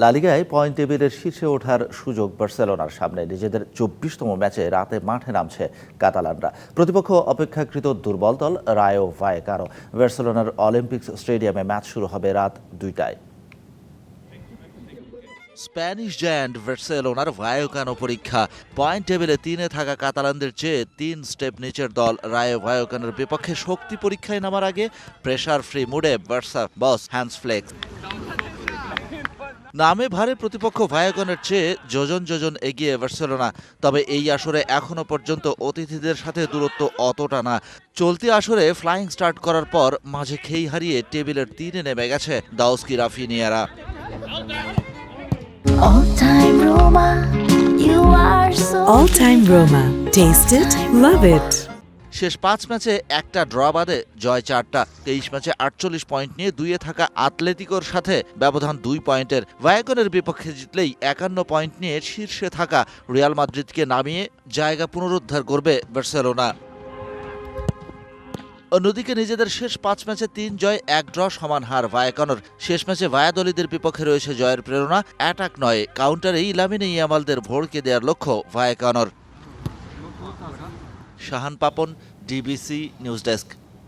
লালিগায় point টেবিলের শীর্ষে ওঠার সুযোগ বার্সেলোনার সামনে। নিজেদের চব্বিশতম ম্যাচে রাতে মাঠে নামছে কাতালানরা। প্রতিপক্ষ অপেক্ষাকৃত দুর্বল দল রায়ো ভায়েকানো বার্সেলোনার অলিম্পিক্স স্টেডিয়ামে ম্যাচ শুরু হবে রাত দুইটায়। স্প্যানিশ জায়ান্ট ভার্সেলোনার ভায়োকানো পরীক্ষা। পয়েন্ট টেবিলে তিনে থাকা কাতালানদের চেয়ে তিন স্টেপ নিচের দল রায়ো ভায়োকানোর বিপক্ষে শক্তি পরীক্ষায় নামার আগে প্রেসার ফ্রি মুডে বার্সা বস হ্যান্ডস ফ্লেক্স। নামে ভারে প্রতিপক্ষ ভায়াগনের চেয়ে যোজন যোজন এগিয়ে বার্সেলোনা তবে এই আসরে এখনও পর্যন্ত অতিথিদের সাথে দূরত্ব অতটা না চলতি আসরে ফ্লাইং স্টার্ট করার পর মাঝে খেই হারিয়ে টেবিলের তিনে নেমে গেছে দাউস্কি রাফিনিয়ারা All time Roma, you are so All time Roma. Taste it, love it. শেষ পাঁচ ম্যাচে একটা ড্র বাদে জয় চারটা। তেইশ ম্যাচে আটচল্লিশ পয়েন্ট নিয়ে দুইয়ে থাকা আতলেতিকোর সাথে ব্যবধান দুই পয়েন্টের। ভায়াগনের বিপক্ষে জিতলেই একান্ন পয়েন্ট নিয়ে শীর্ষে থাকা রিয়াল মাদ্রিদকে নামিয়ে জায়গা পুনরুদ্ধার করবে বার্সেলোনা। অন্যদিকে নিজেদের শেষ পাঁচ ম্যাচে তিন জয়, এক ড্র সমান হার ভায়াকনর শেষ ম্যাচে ভায়াদলিদের বিপক্ষে রয়েছে জয়ের প্রেরণা, অ্যাটাক নয়। কাউন্টারেই লামিনে ইয়ামালদের ভোড়কে দেওয়ার লক্ষ্য ভায়াকনর Shahan Papon DBC news desk.